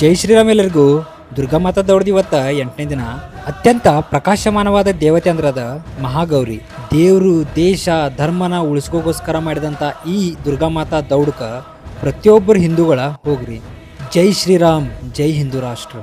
ಜೈ ಶ್ರೀರಾಮ್ ಎಲ್ಲರಿಗೂ ದುರ್ಗಾಮಾತಾ ದೌಡ್ದು ಇವತ್ತ ಎಂಟನೇ ದಿನ. ಅತ್ಯಂತ ಪ್ರಕಾಶಮಾನವಾದ ದೇವತೆ ಅಂದ್ರದ ಮಹಾಗೌರಿ. ದೇವರು, ದೇಶ, ಧರ್ಮನ ಉಳಿಸ್ಕೋಗೋಸ್ಕರ ಮಾಡಿದಂಥ ಈ ದುರ್ಗಾಮಾತಾ ದೌಡ್ಕ ಪ್ರತಿಯೊಬ್ಬರು ಹಿಂದೂಗಳ ಹೋಗ್ರಿ. ಜೈ ಶ್ರೀರಾಮ್, ಜೈ ಹಿಂದೂ ರಾಷ್ಟ್ರ.